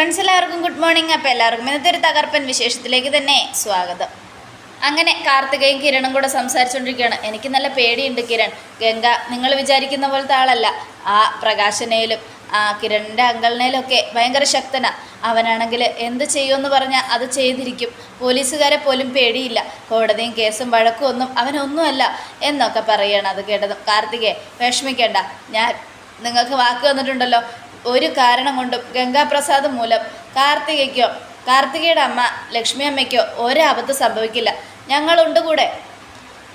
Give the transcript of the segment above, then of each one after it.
Friends എല്ലാവർക്കും good morning അപ്പോൾ എല്ലാവർക്കും ഇന്നത്തെ ഒരു തകർപ്പൻ വിശേഷത്തിലേക്ക് തന്നെ സ്വാഗതം. അങ്ങനെ കാർത്തികയും കിരണും കൂടെ സംസാരിച്ചുകൊണ്ടിരിക്കുകയാണ് എനിക്ക് നല്ല പേടിയുണ്ട് കിരൺ. ഗംഗ നിങ്ങൾ വിചാരിക്കുന്ന പോലത്തെ ആളല്ല. ആ പ്രകാശനയിലും ആ കിരണിന്റെ അങ്കളിനേലൊക്കെ ഭയങ്കര ശക്തനാ. അവനാണെങ്കിൽ എന്ത് ചെയ്യുമെന്ന് പറഞ്ഞാൽ അത് ചെയ്തിരിക്കും. പോലീസുകാരെ പോലും പേടിയില്ല. കോടതിയും കേസും വഴക്കും ഒന്നും അവനൊന്നുമല്ല എന്നൊക്കെ പറയുകയാണ് അത് കേട്ടതും. കാർത്തികയെ വിഷമിക്കേണ്ട. ഞാൻ നിങ്ങൾക്ക് വാക്ക് തന്നിട്ടുണ്ടല്ലോ. ഒരു കാരണം കൊണ്ടും ഗംഗാപ്രസാദ് മൂലം കാർത്തികയ്ക്കോ കാർത്തികയുടെ അമ്മ ലക്ഷ്മി അമ്മയ്ക്കോ ഒരബദ്ധം സംഭവിക്കില്ല. ഞങ്ങളുണ്ട് കൂടെ.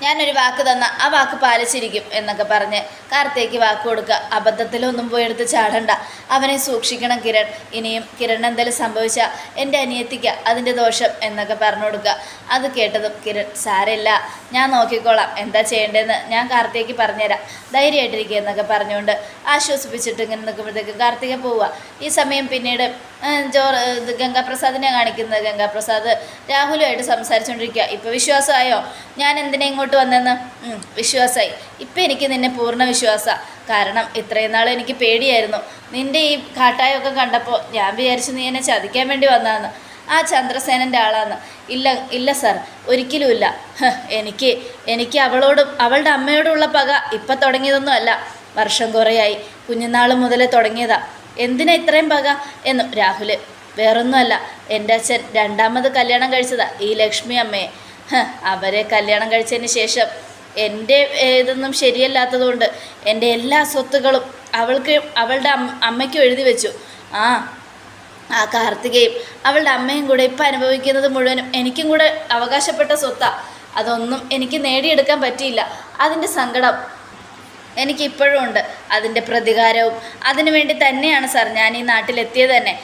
ഞാനൊരു വാക്ക് തന്ന ആ വാക്ക് പാലിച്ചിരിക്കും എന്നൊക്കെ പറഞ്ഞ് കാർത്തേക്ക് വാക്ക് കൊടുക്കുക. അബദ്ധത്തിലൊന്നും പോയി എടുത്ത് ചാടണ്ട. അവനെ സൂക്ഷിക്കണം കിരൺ. ഇനിയും കിരൺ എന്തെങ്കിലും സംഭവിച്ചാൽ എന്റെ അനിയത്തിക്ക അതിന്റെ ദോഷം എന്നൊക്കെ പറഞ്ഞു കൊടുക്കുക. അത് കേട്ടതും കിരൺ സാരമില്ല ഞാൻ നോക്കിക്കോളാം. എന്താ ചെയ്യേണ്ടതെന്ന് ഞാൻ കാർത്തേക്ക് പറഞ്ഞുതരാം. ധൈര്യമായിട്ടിരിക്കുക എന്നൊക്കെ പറഞ്ഞുകൊണ്ട് ആശ്വസിപ്പിച്ചിട്ട് ഇങ്ങനെ നിൽക്കുമ്പോഴത്തേക്കും കാർത്തിക പോവുക. ഈ സമയം പിന്നീട് ജോ ഗംഗാപ്രസാദിനെ കാണിക്കുന്നത്. ഗംഗാപ്രസാദ് രാഹുലുമായിട്ട് സംസാരിച്ചുകൊണ്ടിരിക്കുക. ഇപ്പോൾ വിശ്വാസമായോ? ഞാൻ എന്തിനാ ഇങ്ങോട്ട് വന്നെന്ന് വിശ്വാസമായി ഇപ്പം എനിക്ക് നിന്നെ പൂർണ വിശ്വാസമാണ് കാരണം ഇത്രയും നാൾ എനിക്ക് പേടിയായിരുന്നു. നിന്റെ ഈ കാട്ടായൊക്കെ കണ്ടപ്പോൾ ഞാൻ വിചാരിച്ചു നീ എന്നെ ചതിക്കാൻ വേണ്ടി വന്നതെന്ന്. ആ ചന്ദ്രസേനന്റെ ആളാന്ന്. ഇല്ല ഇല്ല സാർ ഒരിക്കലുമില്ല ഇല്ല. എനിക്ക് എനിക്ക് അവളോട് അവളുടെ അമ്മയോടുള്ള പക ഇപ്പം തുടങ്ങിയതൊന്നും അല്ല. വർഷം കുറേയായി. കുഞ്ഞുനാൾ മുതലേ തുടങ്ങിയതാ. എന്തിനാ ഇത്രയും പക? എന്നു രാഹുൽ വേറൊന്നുമല്ല. എന്റെ അച്ഛൻ രണ്ടാമത് കല്യാണം കഴിച്ചതാ ഈ ലക്ഷ്മി അമ്മയെ. അവരെ കല്യാണം കഴിച്ചതിന് ശേഷം എന്റെ ഇതൊന്നും ശരിയല്ലാത്തതുകൊണ്ട് എന്റെ എല്ലാ സ്വത്തുകളും അവൾക്ക് അവളുടെ അമ്മയ്ക്കും എഴുതി വെച്ചു. ആ ആ കാർത്തികയും അവളുടെ അമ്മയും കൂടെ ഇപ്പം അനുഭവിക്കുന്നത് മുഴുവനും എനിക്കും കൂടെ അവകാശപ്പെട്ട സ്വത്താ. അതൊന്നും എനിക്ക് നേടിയെടുക്കാൻ പറ്റിയില്ല. അതിന്റെ സങ്കടം എനിക്കിപ്പോഴും ഉണ്ട്. അതിന്റെ പ്രതികാരവും അതിനു വേണ്ടി തന്നെയാണ് സാർ ഞാൻ ഈ നാട്ടിലെത്തിയത് തന്നെ.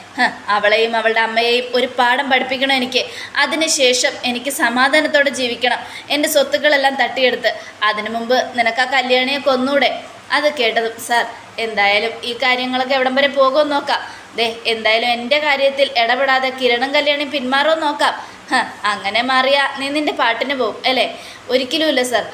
അവളെയും അവളുടെ അമ്മയെയും ഒരു പാഠം പഠിപ്പിക്കണം എനിക്ക്. അതിനുശേഷം എനിക്ക് സമാധാനത്തോടെ ജീവിക്കണം. എന്റെ സ്വത്തുക്കളെല്ലാം തട്ടിയെടുത്ത്. അതിനു മുമ്പ് നിനക്ക് ആ കല്യാണിയെ കൊന്നൂടെ അത് കേട്ടതും സാർ എന്തായാലും ഈ കാര്യങ്ങളൊക്കെ എവിടം വരെ പോകുമെന്ന് നോക്കാം. ദേ എന്തായാലും എന്റെ കാര്യത്തിൽ ഇടപെടാതെ കിരണം കല്യാണി പിന്മാറുമെന്ന് നോക്കാം. അങ്ങനെ മാറിയാ നീ നിന്റെ പാട്ടിന് പോകും അല്ലേ? ഒരിക്കലുമില്ല സർ.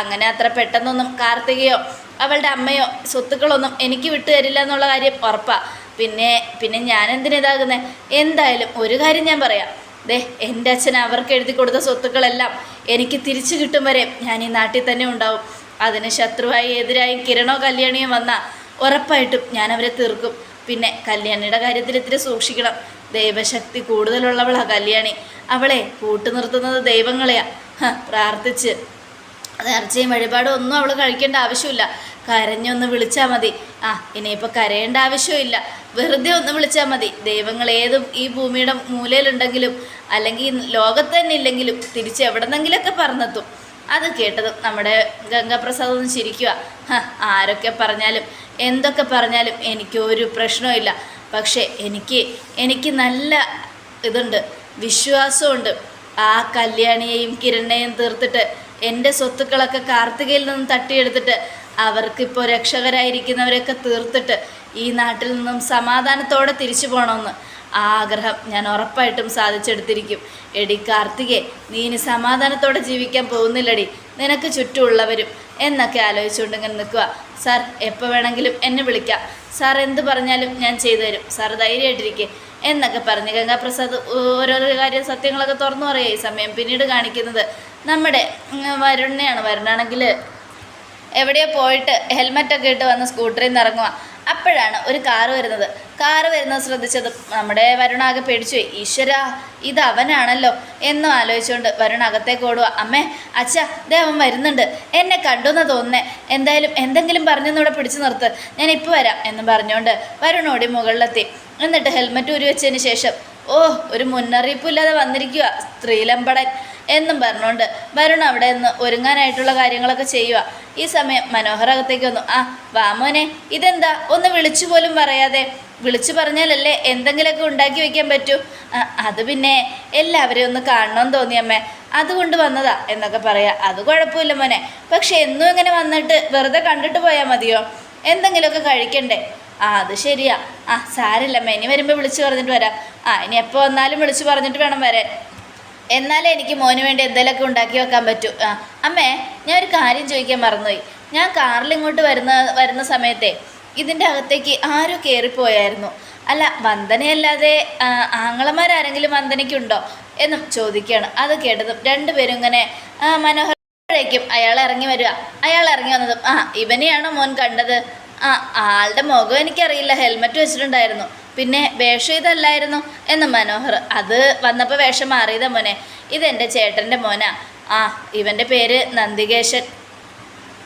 അങ്ങനെ അത്ര പെട്ടെന്നൊന്നും കാർത്തികയോ അവളുടെ അമ്മയോ സ്വത്തുക്കളൊന്നും എനിക്ക് വിട്ടു തരില്ല എന്നുള്ള കാര്യം ഉറപ്പാ. പിന്നെ പിന്നെ ഞാൻ എന്തിനിതാകുന്നത് എന്തായാലും ഒരു കാര്യം ഞാൻ പറയാം. ദേ എന്റെ അച്ഛൻ അവർക്ക് എഴുതി കൊടുത്ത സ്വത്തുക്കളെല്ലാം എനിക്ക് തിരിച്ചു കിട്ടും വരെ ഞാൻ ഈ നാട്ടിൽ തന്നെ ഉണ്ടാവും. അതിന് ശത്രുവായി എതിരായി കിരണോ കല്യാണിയോ വന്നാൽ ഉറപ്പായിട്ടും ഞാൻ അവരെ തീർക്കും. പിന്നെ കല്യാണിയുടെ കാര്യത്തിൽ ഇത്തിരി സൂക്ഷിക്കണം. ദൈവശക്തി കൂടുതലുള്ളവളാ കല്യാണി. അവളെ കൂട്ടു നിർത്തുന്നത് ദൈവങ്ങളെയാ. പ്രാർത്ഥിച്ച്. നേർച്ചയും വഴിപാടും ഒന്നും അവൾ കഴിക്കേണ്ട ആവശ്യമില്ല. കരഞ്ഞൊന്ന് വിളിച്ചാൽ മതി. ആ ഇനിയിപ്പോൾ കരയേണ്ട ആവശ്യമില്ല. വെറുതെ ഒന്ന് വിളിച്ചാൽ മതി. ദൈവങ്ങൾ ഏതും ഈ ഭൂമിയുടെ മൂലയിലുണ്ടെങ്കിലും അല്ലെങ്കിൽ ലോകത്ത് തന്നെ ഇല്ലെങ്കിലും തിരിച്ച് എവിടെന്നെങ്കിലൊക്കെ പറന്നെത്തും. അത് കേട്ടതും നമ്മുടെ ഗംഗാപ്രസാദ് ഒന്ന് ചിരിക്കുക ആരൊക്കെ പറഞ്ഞാലും എന്തൊക്കെ പറഞ്ഞാലും എനിക്കൊരു പ്രശ്നമില്ല പക്ഷേ എനിക്ക് എനിക്ക് നല്ല ഇതുണ്ട് വിശ്വാസമുണ്ട് ആ കല്യാണിയെയും കിരണിനെയും തീർത്തിട്ട് എന്റെ സ്വത്തുക്കളൊക്കെ കാർത്തികയിൽ നിന്ന് തട്ടിയെടുത്തിട്ട് അവർക്കിപ്പോൾ രക്ഷകരായിരിക്കുന്നവരൊക്കെ തീർത്തിട്ട് ഈ നാട്ടിൽ നിന്നും സമാധാനത്തോടെ തിരിച്ചു പോകണമെന്ന് ആ ആഗ്രഹം ഞാൻ ഉറപ്പായിട്ടും സാധിച്ചെടുത്തിരിക്കും. എടി കാർത്തികെ നീ ഇനി സമാധാനത്തോടെ ജീവിക്കാൻ പോകുന്നില്ലടി. നിനക്ക് ചുറ്റുമുള്ളവരും എന്നൊക്കെ ആലോചിച്ചുകൊണ്ട് ഇങ്ങനെ നിൽക്കുക സാർ എപ്പോൾ വേണമെങ്കിലും എന്നെ വിളിക്കാം. സാർ എന്ത് പറഞ്ഞാലും ഞാൻ ചെയ്തു തരും. സാർ ധൈര്യമായിട്ടിരിക്കെ എന്നൊക്കെ പറഞ്ഞ് ഗംഗാപ്രസാദ് ഓരോരോ കാര്യം സത്യങ്ങളൊക്കെ തുറന്നു പറയുക ഈ സമയം പിന്നീട് കാണിക്കുന്നത് നമ്മുടെ വരുണ്ണയാണ് വരുണാണെങ്കിൽ എവിടെയോ പോയിട്ട് ഹെൽമെറ്റൊക്കെ ഇട്ട് വന്ന് സ്കൂട്ടറിൽ നിന്ന് ഇറങ്ങുക അപ്പോഴാണ് ഒരു കാറ് വരുന്നത്. കാറ് വരുന്നത് ശ്രദ്ധിച്ചത് നമ്മുടെ വരുണാകെ പേടിച്ചുപോയി. ഈശ്വര ഇത് അവനാണല്ലോ എന്നും ആലോചിച്ചുകൊണ്ട് വരുണ അകത്തേക്ക് ഓടുക അമ്മേ അച്ഛ ദേ അവൻ വരുന്നുണ്ട്. എന്നെ കണ്ടു എന്ന് തോന്നുന്നേ. എന്തായാലും എന്തെങ്കിലും പറഞ്ഞൊന്നിവിടെ പിടിച്ചു നിർത്ത്. ഞാൻ ഇപ്പോൾ വരാം എന്ന് പറഞ്ഞുകൊണ്ട് വരുണോടി മുകളിലെത്തി. എന്നിട്ട് ഹെൽമെറ്റ് ഊരി വെച്ചതിന് ശേഷം ഓ ഒരു മുന്നറിയിപ്പില്ലാതെ വന്നിരിക്കുക സ്ത്രീലമ്പടൻ. എന്നും പറഞ്ഞുകൊണ്ട് വരുൺ അവിടെ നിന്ന് ഒരുങ്ങാനായിട്ടുള്ള കാര്യങ്ങളൊക്കെ ചെയ്യുക ഈ സമയം മനോഹർ അകത്തേക്ക് വന്നു. ആ വാമോനെ ഇതെന്താ? ഒന്ന് വിളിച്ചു പോലും പറയാതെ. വിളിച്ചു പറഞ്ഞാലല്ലേ എന്തെങ്കിലുമൊക്കെ ഉണ്ടാക്കി വെക്കാൻ പറ്റൂ? അത് പിന്നെ എല്ലാവരെയും ഒന്ന് കാണണമെന്ന് തോന്നി അമ്മേ. അതുകൊണ്ട് വന്നതാ എന്നൊക്കെ പറയാ. അത് കുഴപ്പമില്ല മോനെ. പക്ഷെ എന്നും ഇങ്ങനെ വന്നിട്ട് വെറുതെ കണ്ടിട്ട് പോയാൽ മതിയോ? എന്തെങ്കിലുമൊക്കെ കഴിക്കണ്ടേ? ആ അത് ശരിയാ. ആ സാരില്ല അമ്മ. ഇനി വരുമ്പോൾ വിളിച്ചു പറഞ്ഞിട്ട് വരാം. ആ ഇനി എപ്പോൾ വന്നാലും വിളിച്ചു പറഞ്ഞിട്ട് വേണം വരാൻ. എന്നാലേ എനിക്ക് മോന് വേണ്ടി എന്തെങ്കിലുമൊക്കെ ഉണ്ടാക്കി വെക്കാൻ പറ്റൂ. ആ അമ്മേ ഞാൻ ഒരു കാര്യം ചോദിക്കാൻ മറന്നുപോയി. ഞാൻ കാറിൽ ഇങ്ങോട്ട് വരുന്ന വരുന്ന സമയത്തെ ഇതിന്റെ അകത്തേക്ക് ആരോ കയറിപ്പോയായിരുന്നു. അല്ല വന്ദനയല്ലാതെ ആങ്ങളമാരാരെങ്കിലും വന്ദനയ്ക്കുണ്ടോ എന്നും ചോദിക്കുകയാണ്. അത് കേട്ടതും രണ്ടുപേരും ഇങ്ങനെ മനോഹരേക്കും അയാൾ ഇറങ്ങി വരിക. അയാൾ ഇറങ്ങി വന്നതും ആ ഇവനെയാണോ മോൻ കണ്ടത്? ആ ആളുടെ മുഖം എനിക്കറിയില്ല. ഹെൽമെറ്റ് വെച്ചിട്ടുണ്ടായിരുന്നു. പിന്നെ വേഷം ഇതല്ലായിരുന്നു എന്ന് മനോഹർ അത് വന്നപ്പോൾ വേഷം മാറിയതാ മോനെ. ഇതെന്റെ ചേട്ടന്റെ മോനാ. ആ ഇവന്റെ പേര് നന്ദികേശൻ.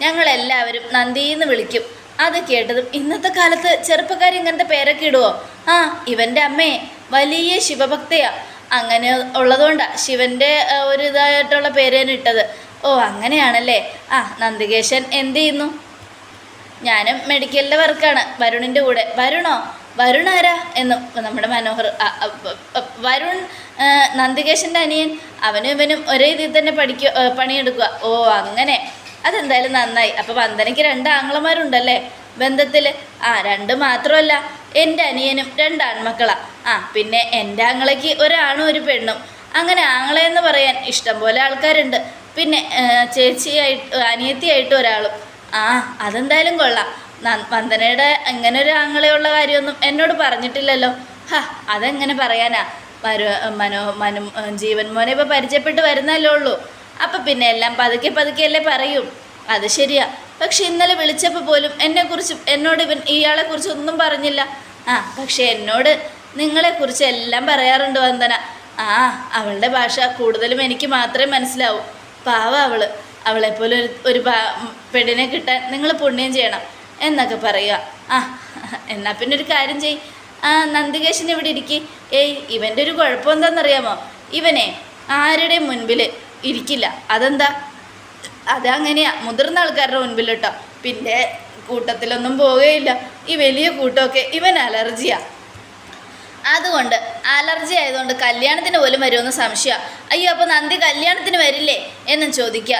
ഞങ്ങളെല്ലാവരും നന്ദിയെന്ന് വിളിക്കും. അത് കേട്ടതും ഇന്നത്തെ കാലത്ത് ചെറുപ്പക്കാർ ഇങ്ങനത്തെ പേരൊക്കെ ഇടുവോ? ആ ഇവന്റെ അമ്മയെ വലിയ ശിവഭക്തയാ. അങ്ങനെ ഉള്ളതുകൊണ്ടാണ് ശിവന്റെ ഒരു ഇതായിട്ടുള്ള പേര് തന്നെ ഇട്ടത്. ഓ അങ്ങനെയാണല്ലേ. ആ നന്ദികേശൻ എന്ത് ചെയ്യുന്നു? ഞാനും മെഡിക്കലിന്റെ വർക്കാണ്. വരുണിന്റെ കൂടെ. വരുണോ? വരുൺ ആരാ എന്ന് നമ്മുടെ മനോഹർ വരുൺ നന്ദികേശന്റെ അനിയൻ അവനും ഇവനും ഒരേ ഇതിൽ തന്നെ പഠിക്കുക പണിയെടുക്കുക ഓ അങ്ങനെ. അതെന്തായാലും നന്നായി. അപ്പോൾ വന്ദനയ്ക്ക് രണ്ട് ആങ്ങളമാരുണ്ടല്ലേ ബന്ധത്തിൽ ആ രണ്ട് മാത്രമല്ല എന്റെ അനിയനും രണ്ട് ആൺമക്കളാണ് ആ പിന്നെ എന്റെ ആങ്ങളയ്ക്ക് ഒരാണും ഒരു പെണ്ണും. അങ്ങനെ ആങ്ങളെന്ന് പറയാൻ ഇഷ്ടം പോലെ ആൾക്കാരുണ്ട്. പിന്നെ ചേച്ചിയായിട്ട് അനിയത്തിയായിട്ട് ഒരാളും. ആ അതെന്തായാലും കൊള്ളാം. വന്ദനയുടെ അങ്ങനെ ഒരു ആങ്ങളെയുള്ള കാര്യമൊന്നും എന്നോട് പറഞ്ഞിട്ടില്ലല്ലോ. ഹാ അതെങ്ങനെ പറയാനാ? മരു മനോ മനു ജീവൻ മോനെ ഇപ്പോൾ പരിചയപ്പെട്ട് വരുന്നല്ലേ ഉള്ളൂ. അപ്പം പിന്നെ എല്ലാം പതുക്കെ പതുക്കെ അല്ലേ പറയും. അത് ശരിയാ. പക്ഷെ ഇന്നലെ വിളിച്ചപ്പോൾ പോലും എന്നെക്കുറിച്ച് എന്നോട് ഇവൻ ഇയാളെക്കുറിച്ച് ഒന്നും പറഞ്ഞില്ല. ആ പക്ഷെ എന്നോട് നിങ്ങളെക്കുറിച്ച് എല്ലാം പറയാറുണ്ട് വന്ദന. ആ അവളുടെ ഭാഷ കൂടുതലും എനിക്ക് മാത്രമേ മനസ്സിലാവൂ. പാവ അവൾ. അവളെപ്പോലെ ഒരു ഒരു പെണ്ണിനെ കിട്ടാൻ നിങ്ങൾ പുണ്യം ചെയ്യണം. എന്നൊക്കെ പറയുക. ആ എന്നാൽ പിന്നെ ഒരു കാര്യം ചെയ് ആ നന്ദികേശൻ ഇവിടെ ഇരിക്കി? ഏയ് ഇവന്റെ ഒരു കുഴപ്പം എന്താണെന്നറിയാമോ ഇവനെ ആരുടെ മുൻപിൽ ഇരിക്കില്ല. അതെന്താ? അതങ്ങനെയാ മുതിർന്ന ആൾക്കാരുടെ മുൻപിൽ കേട്ടോ പിന്നെ കൂട്ടത്തിലൊന്നും പോവുകയില്ല. ഈ വലിയ കൂട്ടമൊക്കെ ഇവൻ അലർജിയാ. അതുകൊണ്ട് അലർജി ആയതുകൊണ്ട് കല്യാണത്തിന് പോലും വരുമെന്ന് സംശയമാണ് അയ്യോ അപ്പോൾ നന്ദി കല്യാണത്തിന് വരില്ലേ? എന്നും ചോദിക്കുക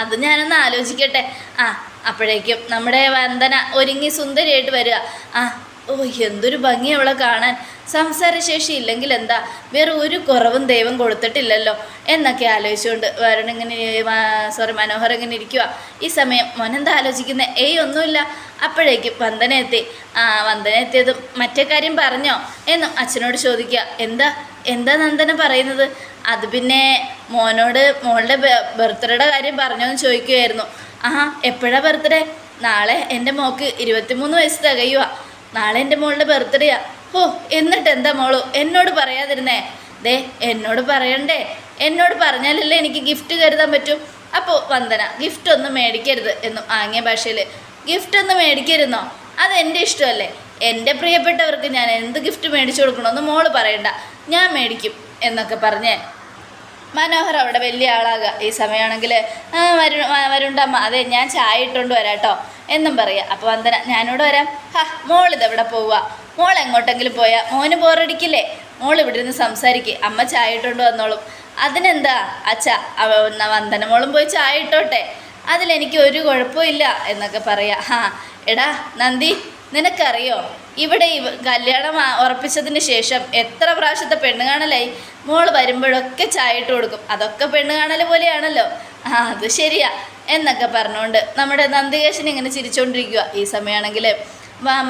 അത് ഞാനൊന്ന് ആലോചിക്കട്ടെ. ആ അപ്പോഴേക്കും നമ്മുടെ വന്ദന ഒരുങ്ങി സുന്ദരിയായിട്ട് വരിക. ആ ഓ എന്തൊരു ഭംഗി അവളെ കാണാൻ. സംസാരശേഷി ഇല്ലെങ്കിൽ എന്താ? വേറെ ഒരു കുറവും ദൈവം കൊടുത്തിട്ടില്ലല്ലോ എന്നൊക്കെ ആലോചിച്ചുകൊണ്ട് വരുണിങ്ങനെ സോറി മനോഹർ ഇങ്ങനെ ഇരിക്കുക ഈ സമയം മോനെന്താ ആലോചിക്കുന്നത് ഏയ് ഒന്നുമില്ല. അപ്പോഴേക്കും വന്ദന എത്തി. ആ വന്ദന എത്തിയതും മറ്റേ കാര്യം പറഞ്ഞോ എന്നും അച്ഛനോട് ചോദിക്കുക. എന്താ? എന്താ നന്ദന പറയുന്നത്? അത് പിന്നെ മോനോട് മോളുടെ ബർത്ത്ഡേയുടെ കാര്യം പറഞ്ഞോ എന്ന് ചോദിക്കുമായിരുന്നു ആഹാ എപ്പോഴാ ബർത്ത്ഡേ നാളെ എന്റെ മോക്ക് ഇരുപത്തിമൂന്ന് വയസ്സ് തികയുക നാളെ എന്റെ മോളുടെ ബർത്ത്ഡേയാ ഓ എന്നിട്ട് എന്താ മോളു? എന്നോട് പറയാതിരുന്നേ. ദേ എന്നോട് പറയണ്ടേ. എന്നോട് പറഞ്ഞാലല്ലേ എനിക്ക് ഗിഫ്റ്റ് കരുതാൻ പറ്റും. അപ്പോൾ വന്ദന ഗിഫ്റ്റ് ഒന്നും മേടിക്കരുത് എന്നും ആംഗ്യ ഭാഷയിൽ ഗിഫ്റ്റ് ഒന്നും മേടിക്കരുന്നോ? എന്റെ ഇഷ്ടമല്ലേ? എന്റെ പ്രിയപ്പെട്ടവർക്ക് ഞാൻ എന്ത് ഗിഫ്റ്റ് മേടിച്ചു കൊടുക്കണമെന്ന് മോൾ പറയണ്ട. ഞാൻ മേടിക്കും എന്നൊക്കെ പറഞ്ഞ് മനോഹർ അവിടെ വലിയ ആളാകുക ഈ സമയമാണെങ്കിൽ വരു വരുണ്ടമ്മ അതെ ഞാൻ ചായ ഇട്ടുകൊണ്ട് വരാം കേട്ടോ എന്നും പറയുക അപ്പോൾ വന്ദന ഞാനിവിടെ വരാം. ഹാ മോളിതെവിടെ പോവുക? മോൾ എങ്ങോട്ടെങ്കിലും പോയാൽ മോന് ബോറടിക്കില്ലേ? മോൾ ഇവിടെ ഇരുന്ന് സംസാരിക്കുക അമ്മ ചായ ഇട്ടുകൊണ്ട് വന്നോളും. അതിനെന്താ? അച്ഛ വന്ദന മോളും പോയി ചായ ഇട്ടോട്ടെ അതിലെനിക്ക് ഒരു കുഴപ്പമില്ല എന്നൊക്കെ പറയാം. ഹാ എടാ നന്ദി. നിനക്കറിയോ? ഇവിടെ ഇവ കല്യാണം ഉറപ്പിച്ചതിന് ശേഷം എത്ര പ്രാവശ്യത്തെ പെണ്ണ് കാണലായി? മോൾ വരുമ്പോഴൊക്കെ ചായ ഇട്ട് കൊടുക്കും. അതൊക്കെ പെണ്ണ് കാണൽ പോലെയാണല്ലോ. ആ അത് ശരിയാ. എന്നൊക്കെ പറഞ്ഞുകൊണ്ട് നമ്മുടെ നന്ദികേശൻ ഇങ്ങനെ ചിരിച്ചുകൊണ്ടിരിക്കുക ഈ സമയമാണെങ്കിൽ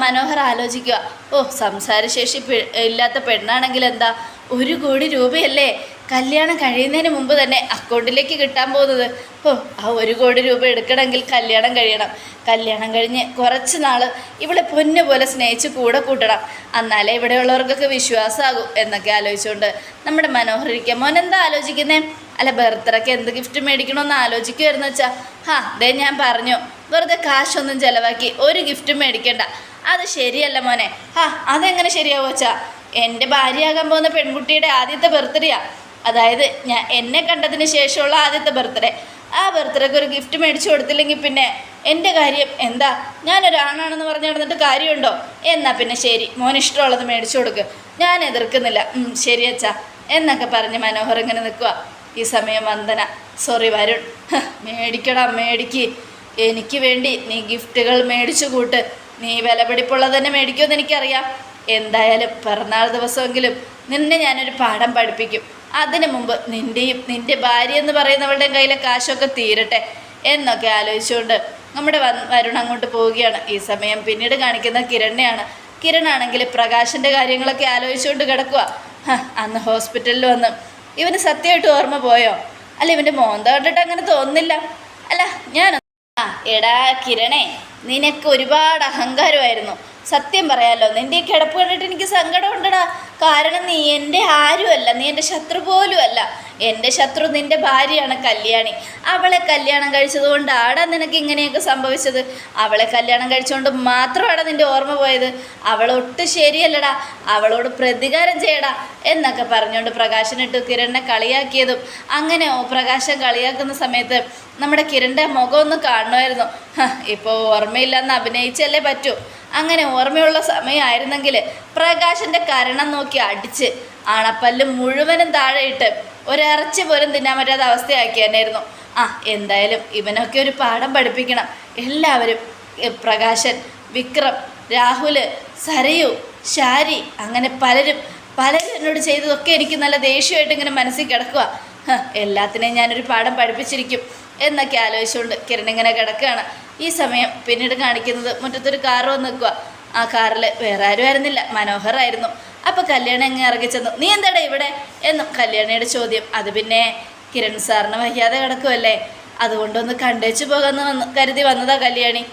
മനോഹർ ആലോചിക്കുക ഓ സംസാരശേഷി ഇല്ലാത്ത പെണ്ണാണെങ്കിൽ എന്താ? ഒരു കോടി രൂപയല്ലേ? കല്യാണം കഴിയുന്നതിന് മുമ്പ് തന്നെ അക്കൗണ്ടിലേക്ക് കിട്ടാൻ പോകുന്നത്. ഓ ആ ഒരു കോടി രൂപ എടുക്കണമെങ്കിൽ കല്യാണം കഴിയണം. കല്യാണം കഴിഞ്ഞ് കുറച്ച് നാൾ ഇവളെ പൊന്നു പോലെ സ്നേഹിച്ച് കൂടെ കൂട്ടണം. എന്നാലേ ഇവിടെയുള്ളവർക്കൊക്കെ വിശ്വാസമാകും എന്നൊക്കെ ആലോചിച്ചുകൊണ്ട് നമ്മുടെ മനോഹർ ഇരിക്കുക. മോൻ എന്താ ആലോചിക്കുന്നേ? അല്ല ബർത്ത്ഡേക്ക് എന്ത് ഗിഫ്റ്റ് മേടിക്കണമെന്ന് ആലോചിക്കുമായിരുന്നു വെച്ചാൽ ഹാ ദേ ഞാൻ പറഞ്ഞു. വെറുതെ കാശൊന്നും ചിലവാക്കി ഒരു ഗിഫ്റ്റും മേടിക്കണ്ട. അത് ശരിയല്ല മോനെ. ഹാ അതെങ്ങനെ ശരിയാവും വെച്ചാ എന്റെ ഭാര്യയാകാൻ പോകുന്ന പെൺകുട്ടിയുടെ ആദ്യത്തെ ബർത്ത്ഡേയാ. അതായത് ഞാൻ എന്നെ കണ്ടതിന് ശേഷമുള്ള ആദ്യത്തെ ബർത്ത്ഡേ. ആ ബർത്ത്ഡേക്ക് ഒരു ഗിഫ്റ്റ് മേടിച്ചു കൊടുത്തില്ലെങ്കിൽ പിന്നെ എന്റെ കാര്യം എന്താ? ഞാനൊരാണാണെന്ന് പറഞ്ഞു നടന്നിട്ട് കാര്യമുണ്ടോ? എന്നാൽ പിന്നെ ശരി. മോൻ ഇഷ്ടമുള്ളത് മേടിച്ചു കൊടുക്കുക ഞാൻ എതിർക്കുന്നില്ല. ശരി അച്ഛാ. എന്നൊക്കെ പറഞ്ഞ് മനോഹർ ഇങ്ങനെ നിൽക്കുക ഈ സമയം വന്ദന. സോറി വരുൺ. മേടിക്കടാ മേടിക്ക്. എനിക്ക് വേണ്ടി നീ ഗിഫ്റ്റുകൾ മേടിച്ചു കൂട്ട്. നീ വിലപിടിപ്പുള്ളത് തന്നെ മേടിക്കുമെന്ന് എനിക്കറിയാം. എന്തായാലും പിറന്നാൾ ദിവസമെങ്കിലും നിന്നെ ഞാനൊരു പാഠം പഠിപ്പിക്കും. അതിനു മുമ്പ് നിന്റെയും നിന്റെ ഭാര്യ എന്ന് പറയുന്നവളുടെ കയ്യിലെ കാശൊക്കെ തീരട്ടെ എന്നൊക്കെ ആലോചിച്ചുകൊണ്ട് നമ്മുടെ വൻ- വരുൺ അങ്ങോട്ട് പോവുകയാണ്. ഈ സമയം പിന്നീട് കാണിക്കുന്ന കിരണിനെയാണ്. കിരണാണെങ്കിൽ പ്രകാശിന്റെ കാര്യങ്ങളൊക്കെ ആലോചിച്ചുകൊണ്ട് കിടക്കുക അന്ന് ഹോസ്പിറ്റലിൽ വന്ന്. ഇവന് സത്യമായിട്ട് ഓർമ്മ പോയോ? അല്ല ഇവന്റെ മോന്ത കണ്ടിട്ട് അങ്ങനെ തോന്നില്ല അല്ല ഞാൻ ആ എടാ കിരണേ നിനക്ക് ഒരുപാട് അഹങ്കാരമായിരുന്നു. സത്യം പറയാലോ നിന്റെ ഈ കിടപ്പ് കണ്ടിട്ട് എനിക്ക് സങ്കടമുണ്ടടാ. കാരണം നീ എന്റെ ആരുമല്ല നീ എന്റെ ശത്രു പോലുമല്ല. എന്റെ ശത്രു നിന്റെ ഭാര്യയാണ് കല്യാണി. അവളെ കല്യാണം കഴിച്ചതുകൊണ്ടാടാ നിനക്ക് ഇങ്ങനെയൊക്കെ സംഭവിച്ചത്. അവളെ കല്യാണം കഴിച്ചുകൊണ്ട് മാത്രമാണ് നിന്റെ ഓർമ്മ പോയത്. അവളൊട്ട് ശരിയല്ലടാ അവളോട് പ്രതികാരം ചെയ്യടാ എന്നൊക്കെ പറഞ്ഞുകൊണ്ട് പ്രകാശനിട്ട് കിരണിനെ കളിയാക്കിയതും അങ്ങനെ പ്രകാശം കളിയാക്കുന്ന സമയത്ത് നമ്മുടെ കിരണിന്റെ മുഖം ഒന്ന് കാണുമായിരുന്നു. ഇപ്പോൾ ഓർമ്മയില്ലെന്ന് അഭിനയിച്ചല്ലേ പറ്റൂ. അങ്ങനെ ഓർമ്മയുള്ള സമയമായിരുന്നെങ്കിൽ പ്രകാശന്റെ കരണം നോക്കി അടിച്ച് അണപ്പല്ല് മുഴുവനും താഴെയിട്ട് ഒരിറച്ചി പോലും തിന്നാൻ പറ്റാത്ത അവസ്ഥയാക്കി തന്നെയായിരുന്നു. ആ എന്തായാലും ഇവനൊക്കെ ഒരു പാഠം പഠിപ്പിക്കണം. എല്ലാവരും പ്രകാശൻ വിക്രം രാഹുൽ സരയു ഷാരി അങ്ങനെ പലരും പലരും എന്നോട് ചെയ്തതൊക്കെ എനിക്ക് നല്ല ദേഷ്യമായിട്ട് ഇങ്ങനെ മനസ്സിൽ കിടക്കുക എല്ലാത്തിനെയും ഞാനൊരു പാഠം പഠിപ്പിച്ചിരിക്കും എന്നൊക്കെ ആലോചിച്ചുകൊണ്ട് കിരൺ ഇങ്ങനെ കിടക്കുകയാണ്. ഈ സമയം പിന്നീട് കാണിക്കുന്നത് മുറ്റത്തൊരു കാർ വന്ന് നിൽക്കുക ആ കാറിൽ വേറെ ആരും ആയിരുന്നില്ല. മനോഹറായിരുന്നു അപ്പോൾ കല്യാണം ഇറങ്ങി ചെന്നു. നീ എന്താടാ ഇവിടെ? എന്നും കല്യാണിയുടെ ചോദ്യം. അത് പിന്നെ കിരൺ സാറിന് വയ്യാതെ കിടക്കുമല്ലേ അതുകൊണ്ടൊന്ന് കണ്ടേച്ചു പോകാമെന്ന് വന്ന് കരുതി വന്നതാ കല്യാണി.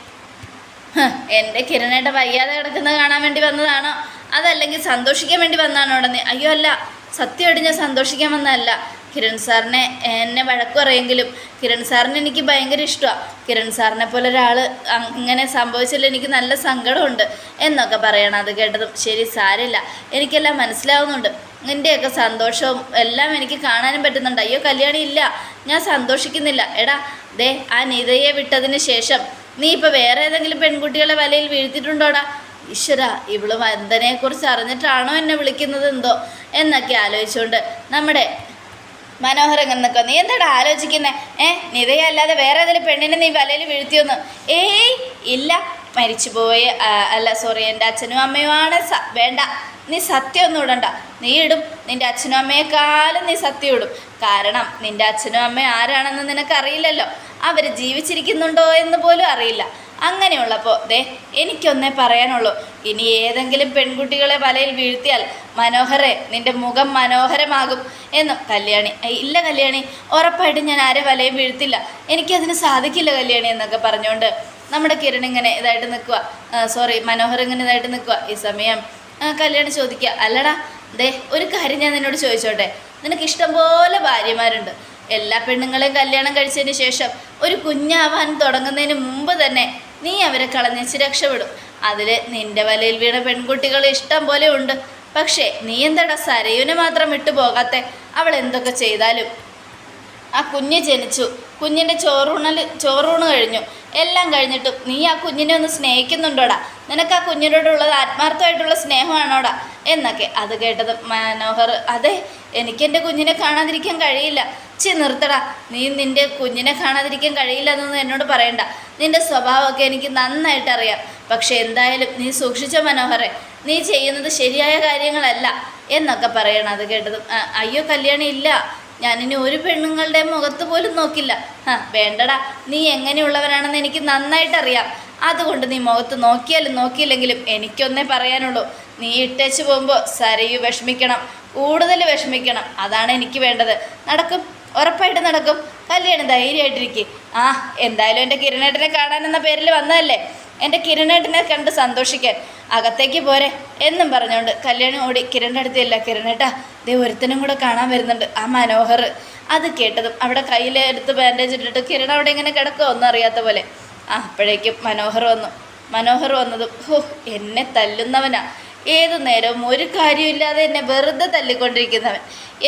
എന്റെ കിരണേട്ട വയ്യാതെ കിടക്കുന്നത് കാണാൻ വേണ്ടി വന്നതാണോ? അതല്ലെങ്കിൽ സന്തോഷിക്കാൻ വേണ്ടി വന്നതാണോ? ഉടനെ അയ്യോ അല്ല. സത്യം ഞാൻ സന്തോഷിക്കാൻ വന്നതല്ല. കിരൺ സാറിനെ എന്നെ വഴക്ക് പറയെങ്കിലും കിരൺ സാറിനെ എനിക്ക് ഭയങ്കര ഇഷ്ടമാണ് കിരൺ സാറിനെ പോലെ ഒരാൾ അങ്ങനെ സംഭവിച്ചില്ല എനിക്ക് നല്ല സങ്കടമുണ്ട് എന്നൊക്കെ പറയണം അത് കേട്ടതും. ശരി സാരില്ല എനിക്കെല്ലാം മനസ്സിലാവുന്നുണ്ട്. നിന്റെയൊക്കെ സന്തോഷവും എല്ലാം എനിക്ക് കാണാനും പറ്റുന്നുണ്ട്. അയ്യോ കല്യാണി ഇല്ല. ഞാൻ സന്തോഷിക്കുന്നില്ല. എടാ ദേ ആ നിതയെ വിട്ടതിന് ശേഷം നീ ഇപ്പോൾ വേറെ ഏതെങ്കിലും പെൺകുട്ടികളെ വലയിൽ വീഴ്ത്തിയിട്ടുണ്ടോടാ? ഈശ്വര ഇവൾ വന്ദനയെക്കുറിച്ച് അറിഞ്ഞിട്ടാണോ എന്നെ വിളിക്കുന്നത് എന്തോ എന്നൊക്കെ ആലോചിച്ചുകൊണ്ട് നമ്മുടെ മനോഹരം എന്നൊക്കെ നീ എന്താടാ ആലോചിക്കുന്നത് ഏ നിതയല്ലാതെ വേറെ ഏതെങ്കിലും പെണ്ണിനെ നീ വലയിൽ വീഴ്ത്തിയൊന്ന്? ഏയ് ഇല്ല. മരിച്ചുപോയ അല്ല സോറി എന്റെ അച്ഛനും അമ്മയുമാണ് വേണ്ട. നീ സത്യം ഒന്നും ഇടണ്ട. നീ ഇടും. നിന്റെ അച്ഛനും അമ്മയെക്കാളും നീ സത്യം ഇടും. കാരണം നിന്റെ അച്ഛനും അമ്മയും ആരാണെന്ന് നിനക്കറിയില്ലല്ലോ. അവർ ജീവിച്ചിരിക്കുന്നുണ്ടോ എന്ന് പോലും അറിയില്ല. അങ്ങനെയുള്ളപ്പോൾ ദേ എനിക്കൊന്നേ പറയാനുള്ളൂ. ഇനി ഏതെങ്കിലും പെൺകുട്ടികളെ വലയിൽ വീഴ്ത്തിയാൽ മനോഹരെ നിന്റെ മുഖം മനോഹരമാകും എന്നും. കല്യാണി ഇല്ല കല്യാണി ഉറപ്പായിട്ടും ഞാൻ ആരെ വലയിൽ വീഴ്ത്തില്ല. എനിക്കതിന് സാധിക്കില്ല കല്യാണി എന്നൊക്കെ പറഞ്ഞുകൊണ്ട് നമ്മുടെ കിരൺ ഇങ്ങനെ ഇതായിട്ട് നിൽക്കുക സോറി മനോഹർ ഇങ്ങനെ ഇതായിട്ട് നിൽക്കുക ഈ സമയം. കല്യാണി ചോദിക്കുക അല്ലടാ ദേ ഒരു കാര്യം ഞാൻ നിന്നോട് ചോദിച്ചോട്ടെ. നിനക്ക് ഇഷ്ടംപോലെ ഭാര്യമാരുണ്ട്. എല്ലാ പെണ്ണുങ്ങളെയും കല്യാണം കഴിച്ചതിന് ശേഷം ഒരു കുഞ്ഞാവാൻ തുടങ്ങുന്നതിന് മുമ്പ് തന്നെ നീ അവരെ കളഞ്ഞിച്ച് രക്ഷപ്പെടും. അതിൽ നിന്റെ വലയിൽ വീണ പെൺകുട്ടികൾ ഇഷ്ടം പോലെ ഉണ്ട്. പക്ഷേ നീ എന്താടാ സരയുനെ മാത്രം വിട്ടുപോകാത്ത? അവൾ എന്തൊക്കെ ചെയ്താലും. ആ കുഞ്ഞ് ജനിച്ചു. കുഞ്ഞിന്റെ ചോറൂണൽ ചോറൂണ് കഴിഞ്ഞു. എല്ലാം കഴിഞ്ഞിട്ടും നീ ആ കുഞ്ഞിനെ ഒന്ന് സ്നേഹിക്കുന്നുണ്ടോടാ? നിനക്ക് ആ കുഞ്ഞിനോടുള്ളത് ആത്മാർത്ഥമായിട്ടുള്ള സ്നേഹമാണോടാ? എന്നൊക്കെ അത് കേട്ടത് മനോഹർ. അതെ എനിക്ക് എന്റെ കുഞ്ഞിനെ കാണാതിരിക്കാൻ കഴിയില്ല. ചി നിർത്തടാ. നീ നിന്റെ കുഞ്ഞിനെ കാണാതിരിക്കാൻ കഴിയില്ല എന്നൊന്നും എന്നോട് പറയണ്ട. നിന്റെ സ്വഭാവമൊക്കെ എനിക്ക് നന്നായിട്ട് അറിയാം പക്ഷെ എന്തായാലും നീ സൂക്ഷിച്ച മനോഹറെ. നീ ചെയ്യുന്നത് ശരിയായ കാര്യങ്ങളല്ല എന്നൊക്കെ പറയണം അത് കേട്ടത്. അയ്യോ കല്യാണി ഇല്ല. ഞാനിനി ഒരു പെണ്ണുങ്ങളുടെ മുഖത്ത് പോലും നോക്കില്ല. വേണ്ടടാ. നീ എങ്ങനെയുള്ളവനാണെന്ന് എനിക്ക് നന്നായിട്ട് അറിയാം അതുകൊണ്ട് നീ മുഖത്ത് നോക്കിയാലും നോക്കിയില്ലെങ്കിലും എനിക്കൊന്നേ പറയാനുള്ളൂ. നീ ഇട്ടേച്ച് പോകുമ്പോൾ സരയു വിഷമിക്കണം. കൂടുതൽ വിഷമിക്കണം. അതാണ് എനിക്ക് വേണ്ടത്. നടക്കും. ഉറപ്പായിട്ട് നടക്കും. കല്യാണം ധൈര്യമായിട്ടിരിക്കും. ആ എന്തായാലും എന്റെ കിരണേട്ടനെ കാണാനെന്ന പേരിൽ വന്നതല്ലേ? എന്റെ കിരണേട്ടനെ കണ്ട് സന്തോഷിക്കാൻ. അകത്തേക്ക് പോരെ എന്നും പറഞ്ഞുകൊണ്ട് കല്യാണം ഓടി കിരണിന്റെ അടുത്തല്ല കിരണേട്ടാ ദേ ഒരുത്തനും കൂടെ കാണാൻ വരുന്നുണ്ട് ആ മനോഹർ. അത് കേട്ടതും അവിടെ കയ്യിൽ എടുത്ത് ബാൻഡേജ് ഇട്ടിട്ട് കിരൺ അവിടെ ഇങ്ങനെ കിടക്കുമോ ഒന്നും അറിയാത്ത പോലെ. ആ അപ്പോഴേക്കും മനോഹർ വന്നു. മനോഹർ വന്നതും ഹോ എന്നെ തല്ലുന്നവനാ. ഏതു നേരവും ഒരു കാര്യമില്ലാതെ എന്നെ വെറുതെ തല്ലിക്കൊണ്ടിരിക്കുന്നവൻ.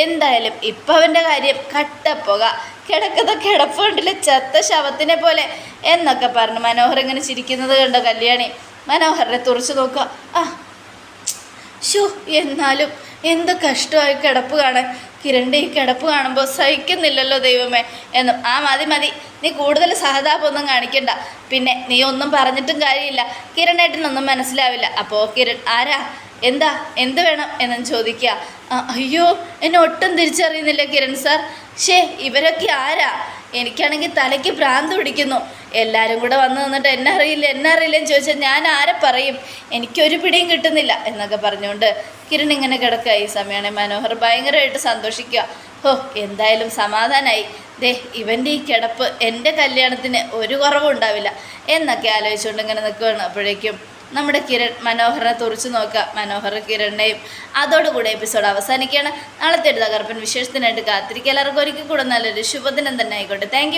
എന്തായാലും ഇപ്പം അവന്റെ കാര്യം കട്ടപ്പുക. കിടക്കുന്ന കിടപ്പുണ്ടില്ല ചത്ത ശവത്തിനെ പോലെ എന്നൊക്കെ പറഞ്ഞു മനോഹർ ഇങ്ങനെ ചിരിക്കുന്നത് കണ്ടോ കല്യാണി. മനോഹറിനെ തുറച്ചു നോക്കുക. ആ ഷോ എന്നാലും എന്ത് കഷ്ടമായി കിടപ്പ് കാണാൻ കിരണിന്റെ ഈ കിടപ്പ് കാണുമ്പോൾ സഹിക്കുന്നില്ലല്ലോ ദൈവമേ എന്നും. ആ മതി മതി. നീ കൂടുതൽ സഹതാപൊന്നും കാണിക്കണ്ട. പിന്നെ നീ ഒന്നും പറഞ്ഞിട്ടും കാര്യമില്ല. കിരണേട്ടനൊന്നും മനസ്സിലാവില്ല. അപ്പോൾ കിരൺ ആരാ? എന്താ എന്ത് വേണം എന്നും ചോദിക്കുക അയ്യോ എന്നെ ഒട്ടും തിരിച്ചറിയുന്നില്ല കിരൺ സാർ. ഷേ ഇവരൊക്കെ ആരാ? എനിക്കാണെങ്കിൽ തലയ്ക്ക് ഭ്രാന്ത് പിടിക്കുന്നു. എല്ലാവരും കൂടെ വന്ന് നിന്നിട്ട് എന്നെ അറിയില്ല എന്നെ അറിയില്ലെന്ന് ചോദിച്ചാൽ ഞാൻ ആരെ പറയും? എനിക്കൊരു പിടിയും കിട്ടുന്നില്ല എന്നൊക്കെ പറഞ്ഞുകൊണ്ട് കിരൺ ഇങ്ങനെ കിടക്കുക ഈ സമയമാണ് മനോഹർ ഭയങ്കരമായിട്ട് സന്തോഷിക്കുക ഹോ എന്തായാലും സമാധാനമായി ദേ ഇവന്റെ ഈ കിടപ്പ് എന്റെ കല്യാണത്തിന് ഒരു കുറവും ഉണ്ടാവില്ല. എന്നൊക്കെ ആലോചിച്ചുകൊണ്ട് ഇങ്ങനെ നിൽക്കുകയാണ് അപ്പോഴേക്കും നമ്മുടെ കിരൺ മനോഹറിനെ തുറച്ചു നോക്കുക. മനോഹർ കിരണിനെയും അതോടുകൂടി എപ്പിസോഡ് അവസാനിക്കുകയാണ്. നാളത്തെ ഒരു തകർപ്പൻ വിശേഷത്തിനായിട്ട് കാത്തിരിക്കുക. എല്ലാവർക്കും ഒരിക്കൽ കൂടെ നല്ലൊരു ശുഭദിനം തന്നെ ആയിക്കോട്ടെ. താങ്ക്